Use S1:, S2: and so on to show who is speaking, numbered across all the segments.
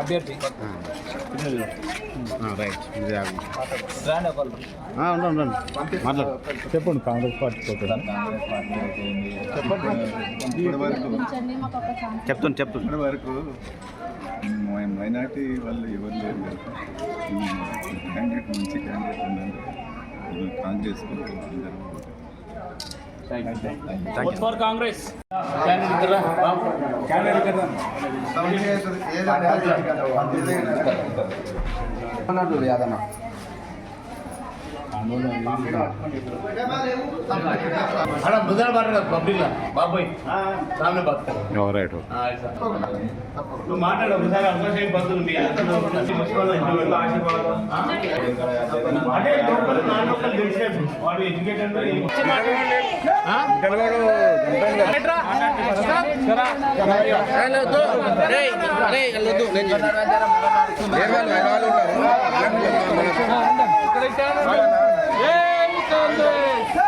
S1: అభ్యర్థి.
S2: రైట్ ఇది ఆగు.
S1: రాండి ఒకళ్ళు.
S2: ఆ, ఉండండి ఉండండి మాట్లాడు. చెప్పండి కాంగ్రెస్ పార్టీ చెప్తాను చెప్తాను.
S3: ఇప్పటి వరకు మైనార్టీ వాళ్ళు ఎవరు లేరు కదా. క్యాండిడేట్ మంచి క్యాండిడేట్ ఉందంటే కాంగ్రెస్ అందరూ.
S4: ಥ್ಯಾಂಕ್ ಯು ಫಾರ್
S5: ಕಾಂಗ್ರೆಸ್ ಯಾವ್ದನ್ನ ಅಣ್ಣ ಮುದಲ್ ಬಾರ ಬಬ್ಬಿಲ್ಲ ಬಾಬೋಯ್ ನಾನೇ ಬರ್ತಾರೆ ರೈಟ್ ఉంటారు जय संदेश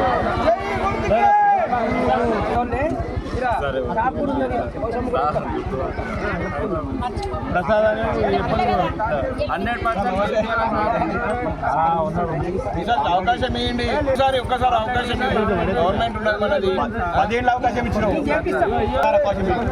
S5: ప్రసాదాలు
S1: హండ్రెడ్ పర్సెంట్ అవకాశం ఇవ్వండి ఒకసారి ఒక్కసారి అవకాశం ఇవ్వండి గవర్నమెంట్ ఉన్నది మనది పదేళ్ళు అవకాశం ఇచ్చిన అవకాశం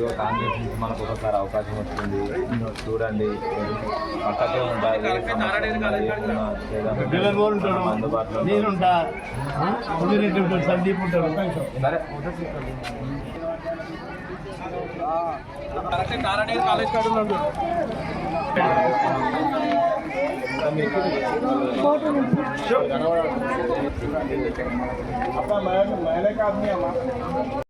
S6: ఇదిగో కాంగ్రెస్ నుంచి మనకు ఒకసారి అవకాశం వస్తుంది. చూడండి. పక్కకే ఉంటాయి
S1: కాదు మహిళ
S6: కాదు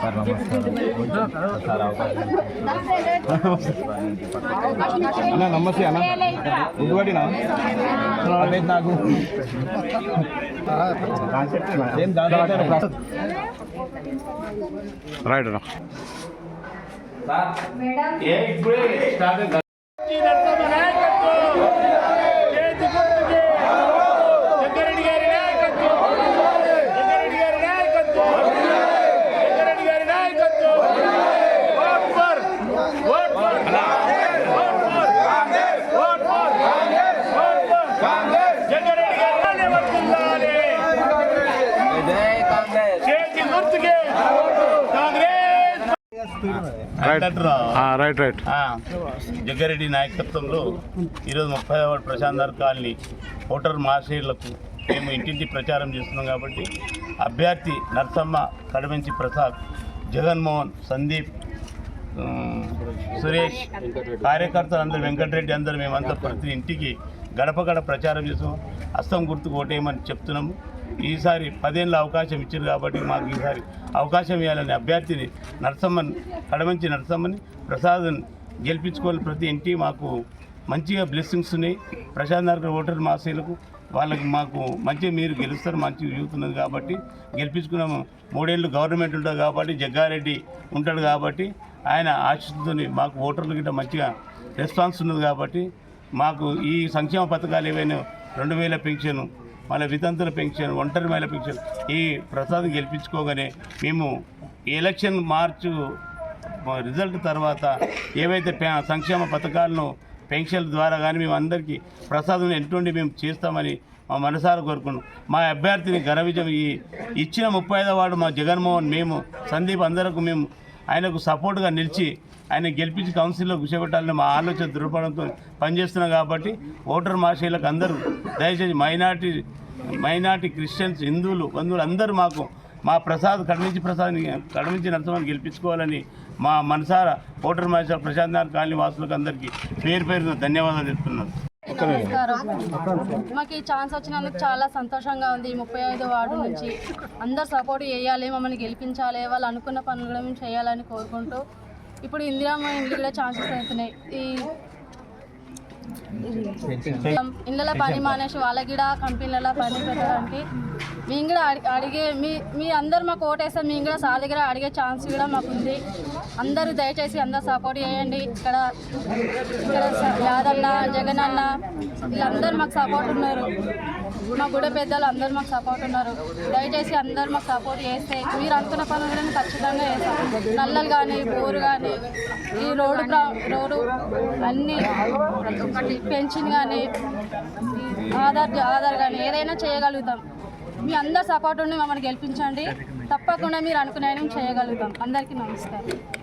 S6: సార్ అవకాశం
S7: అన్న నమస్తే అన్న. గుర్తుపట్టినా
S1: లేదు నాకు ఏం
S7: రైట్ అన్న
S5: ఏ ఇప్పుడే స్టార్ట్
S7: రైట్
S5: జగ్గారెడ్డి నాయకత్వంలో ఈరోజు ముప్పై ward Prashant Nagar colony voter మహాశయులకు మేము ఇంటింటి ప్రచారం చేస్తున్నాం కాబట్టి అభ్యర్థి నర్సమ్మ కడమంచి ప్రసాద్ జగన్మోహన్ సందీప్ సురేష్ కార్యకర్తలు అందరు వెంకటరెడ్డి అందరు మేమంతా ప్రతి ఇంటికి గడప గడప ప్రచారం చేస్తాం అస్తం గుర్తుకు ఓటేయమని చెప్తున్నాము. ఈసారి పదేళ్ళ అవకాశం ఇచ్చారు కాబట్టి మాకు ఈసారి అవకాశం ఇవ్వాలని అభ్యర్థిని నరసమ్మని కడమంచి నరసమ్మని ప్రసాద్ గెలిపించుకోవాలి ప్రతి ఇంటి మాకు మంచిగా బ్లెస్సింగ్స్ ఉన్నాయి. ప్రశాంత్ నగర్ ఓటర్ మాసీలకు వాళ్ళకి మాకు మంచిగా మీరు గెలుస్తారు మంచి యూత్ ఉన్నది కాబట్టి గెలిపించుకున్నాము. మూడేళ్ళు గవర్నమెంట్ ఉంటుంది కాబట్టి జగ్గారెడ్డి ఉంటాడు కాబట్టి ఆయన ఆశిస్తుతో మాకు ఓటర్లు గిట్ట మంచిగా రెస్పాన్స్ ఉన్నది కాబట్టి మాకు ఈ సంక్షేమ పథకాలు ఏవైనా రెండు వేల పెన్షన్ మళ్ళీ వితంతుల పెన్షన్ ఒంటరి మహిళ పెన్షన్ ఈ ప్రసాద్ గెలిపించుకోగానే మేము ఈ ఎలక్షన్ మార్చు రిజల్ట్ తర్వాత ఏవైతే సంక్షేమ పథకాలను పెన్షన్ల ద్వారా కానీ మేము అందరికీ ప్రసాదం ఎటువంటి మేము చేస్తామని మా మనసారా కోరుకున్నాం. మా అభ్యర్థిని ఘన విజయం ఈ ఇచ్చిన ముప్పై ఐదో వాడు మా జగన్మోహన్ మేము సందీప్ అందరకు మేము ఆయనకు సపోర్ట్గా నిలిచి ఆయన గెలిపించి కౌన్సిల్లో కూర్చోబెట్టాలని మా ఆలోచన దృఢపడంతో పనిచేస్తున్నాం కాబట్టి ఓటర్ మహాశయులకు అందరూ దయచేసి మైనార్టీ మైనార్టీ క్రిస్టియన్స్ హిందువులు బంధువులు అందరూ మాకు మా ప్రసాద్ కడమించి ప్రసాద్ కడమించి నరసింహాన్ని గెలిపించుకోవాలని మా మనసార ఓటర్ మహేశ్వర ప్రశాంత్ నారాయణ కాలనీ వాసులకు అందరికీ పేరు పేరున ధన్యవాదాలు చెప్తున్నాను
S2: మాకు ఈ ఛాన్స్ వచ్చినందుకు చాలా సంతోషంగా ఉంది. ముప్పై ఐదు వార్డు నుంచి అందరు సపోర్ట్ చేయాలి మమ్మల్ని గెలిపించాలి వాళ్ళు అనుకున్న పనులు కూడా మేము చేయాలని కోరుకుంటూ ఇప్పుడు ఇందిరామ్మ ఇండ్లు కూడా ఛాన్సెస్ అవుతున్నాయి. ఈ ఇళ్ళ పని మానేసి వాళ్ళకి కూడా కంపెనీలలో పని పెట్టడానికి మేము కూడా అడి- అడిగే మీ మీ అందరు మాకు ఓటేస్తే మేము కూడా సార్ దగ్గర అడిగే ఛాన్స్ కూడా మాకు ఉంది అందరూ దయచేసి అందరు సపోర్ట్ చేయండి. ఇక్కడ ఇక్కడ యాదన్న జగన్ అన్న వీళ్ళందరూ మాకు సపోర్ట్ ఉన్నారు. మా గుడ పెద్దలు అందరూ మాకు సపోర్ట్ ఉన్నారు. దయచేసి అందరూ మాకు సపోర్ట్ చేస్తే మీరు అనుకున్న పనులు కూడా మేము ఖచ్చితంగా చేస్తాం. నల్లలు కానీ బోరు కానీ ఈ రోడ్డు ప్రా- రోడ్డు అన్నీ పెన్షన్ కానీ ఆధార్ ఆధార్ కానీ ఏదైనా చేయగలుగుతాం. మీ అందరు సపోర్ట్ ఉండి మమ్మల్ని గెలిపించండి. తప్పకుండా మీరు అనుకునే చేయగలుగుతాం. అందరికీ నమస్కారం.